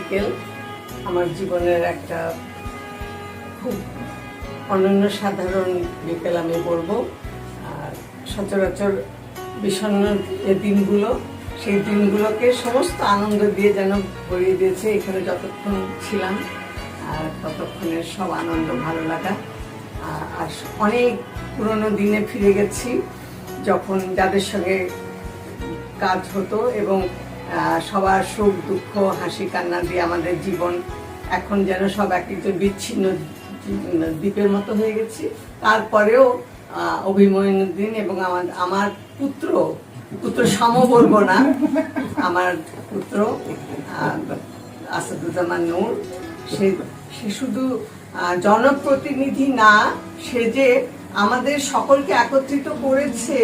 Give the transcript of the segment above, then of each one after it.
বিকেল আমার জীবনের একটা খুব অনন্য সাধারণ বিকেল আমি বলব। আর সচরাচর বিষণ্ণ যে দিনগুলো, সেই দিনগুলোকে সমস্ত আনন্দ দিয়ে যেন ভরিয়ে দিয়েছে এখানে যতক্ষণ ছিলাম। আর ততক্ষণের সব আনন্দ ভালো লাগা। আর অনেক পুরনো দিনে ফিরে গেছি, যখন যাদের সঙ্গে কাজ হতো এবং সবার সুখ দুঃখ হাসি কান্না দিয়ে আমাদের জীবন এখন যেন সব এক একজন বিচ্ছিন্ন দ্বীপের মতো হয়ে গেছি। তারপরেও আহ, অভিমন্যুদ্দিন এবং আমার আমার পুত্র পুত্র সম বলব না আমার পুত্র আসাদুজ্জামান নূর সে সে শুধু জনপ্রতিনিধি না সে যে আমাদের সকলকে একত্রিত করেছে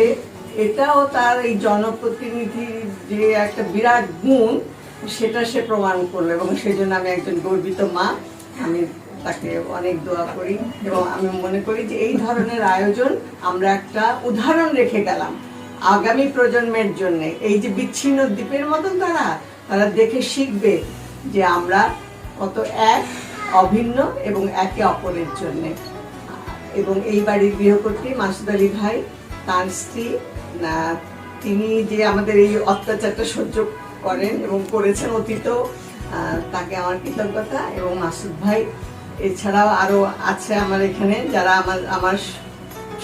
এটাও তার এই জনপ্রতিনিধির যে একটা বিরাট গুণ, সেটা সে প্রমাণ করল এবং সেই জন্য আমি একজন গর্বিত মা। আমি তাকে অনেক দোয়া করি এবং আমি মনে করি যে এই ধরনের আয়োজন আমরা একটা উদাহরণ রেখে গেলাম আগামী প্রজন্মের জন্য। এই যে বিচ্ছিন্ন দ্বীপের মতন তারা তারা দেখে শিখবে যে আমরা কত এক, অভিন্ন এবং একে অপরের জন্যে। এবং এই বাড়ির গৃহকর্ত্রী মাসুদ আলী ভাই, তার স্ত্রী তিনি যে আমাদের এই অত্যাচারটা সহ্য করেন এবং করেছেন অতীতেও আহ, তাকে আমার কৃতজ্ঞতা এবং মাসুদ ভাই এছাড়াও আরও আছে আমার এখানে যারা আমার আমার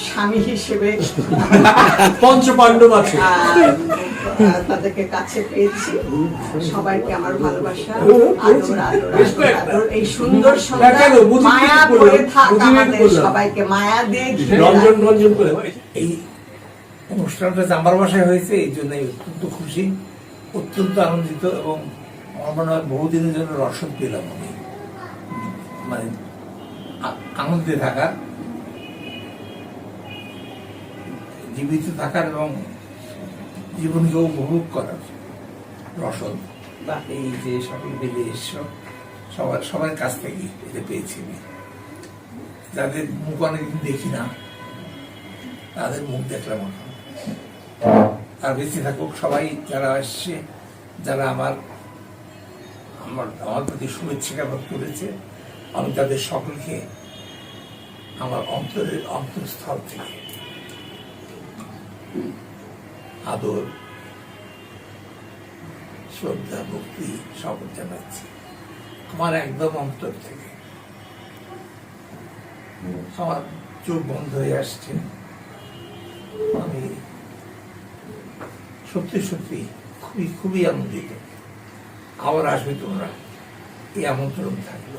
স্বামী হিসেবে পঞ্চ পাণ্ডব আছে তাদেরকে কাছে পেয়েছি সবাইকে আমার ভালোবাসা আদর আদর এই সুন্দর মায়া পড়ে থাক আমাদের সবাইকে মায়া দিয়ে রঞ্জন রঞ্জন করে এই অনুষ্ঠানটা জাম্বার বাসায় হয়েছে, এই জন্য অত্যন্ত খুশি, অত্যন্ত আনন্দিত এবং আমার মনে হয় বহুদিনের জন্য রসদ পেলাম আমি। মানে আনন্দে থাকার, জীবিত থাকার এবং জীবনকে উপভোগ করার রসদ। বা এই যে সবাই মিলে এসব সবার সবার কাছ থেকে এটা পেয়েছি আমি। যাদের মুখ অনেকদিন দেখি না, তাদের মুখ দেখলাম আর বেঁচে থাকুক সবাই, যারা আসছে, যারা আমার আমার আমার প্রতি শুভেচ্ছা জ্ঞাপন করেছে, আমি তাদের সকলকে আমার অন্তরের অন্তঃস্থল থেকে আদর, শ্রদ্ধা, ভক্তি সব জানাচ্ছি। আমার একদম অন্তর থেকে। আমার চোখ বন্ধ হয়ে আসছে। আমি সত্যি সত্যি, খুবই খুবই আনন্দিত। আবার আসবে তোমরা। এই আমন্ত্রণ থাকল।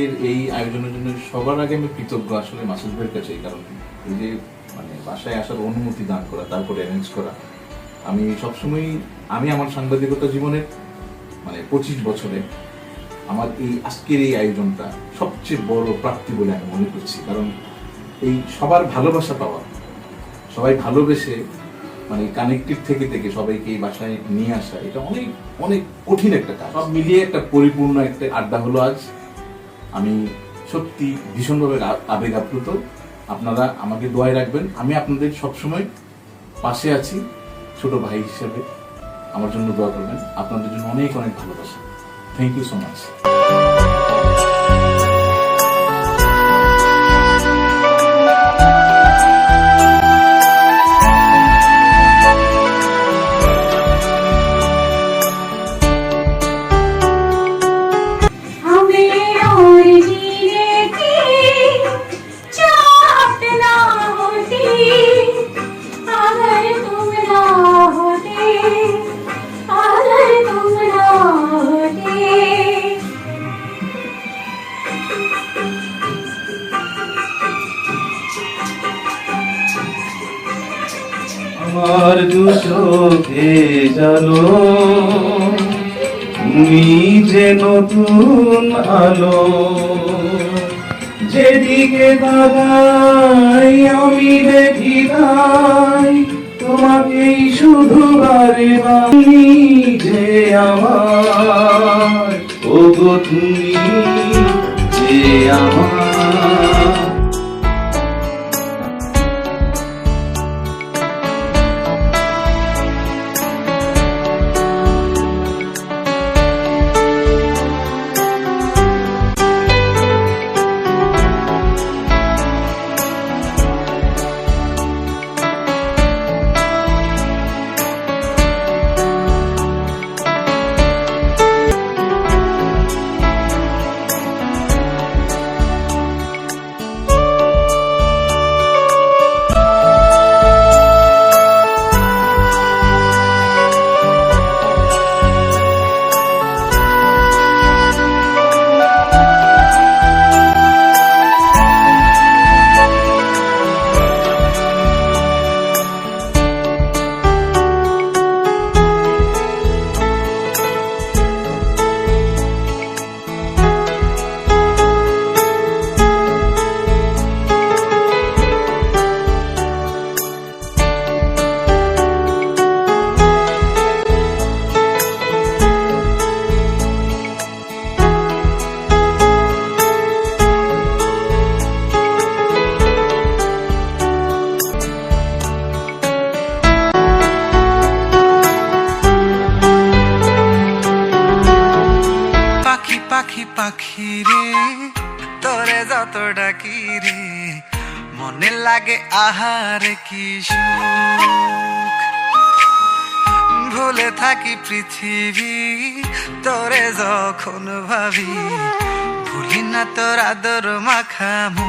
এর এই আয়োজনের জন্য সবার আগে আমি কৃতজ্ঞ আসলে মাসুদ ভাইয়ের কাছে এই কারণে। এই যে মানে বাসায় আসার অনুমতি দান করা, তারপরে অ্যারেঞ্জ করা। আমি সবসময় আমি আমার সাংবাদিকতা জীবনের মানে পঁচিশ বছরে আমার এই আজকের এই আয়োজনটা সবচেয়ে বড় প্রাপ্তি বলে আমি মনে করছি। কারণ এই সবার ভালোবাসা পাওয়া, সবাই ভালোবেসে মানে কানেক্টেড থেকে থেকে সবাইকে এই বাসায় নিয়ে আসা, এটা অনেক অনেক কঠিন একটা কাজ। সব মিলিয়ে একটা পরিপূর্ণ একটা আড্ডা হলো আজ। আমি সত্যি ভীষণভাবে আবেগ আপ্লুত। আপনারা আমাকে দোয়ায় রাখবেন। আমি আপনাদের সবসময় পাশে আছি, ছোট ভাই হিসেবে। আমার জন্য দোয়া করবেন। আপনাদের জন্য অনেক অনেক ভালোবাসা। থ্যাংক ইউ সো মাচ আমার দু চোখে জানো? তুমি যে নতুন আলো যেদিকে তাকাই আমি দেখি তাই, তোমাকেই শুধু বারে যে আমার। ও গো তুমি যে আমার পাখি পাখি রে তোরে যত ডাকি রে মনে লাগে আহার কি ভুলে থাকি পৃথিবী, তোরে যখন ভাবি, ভুলি না তোর আদর মাখামু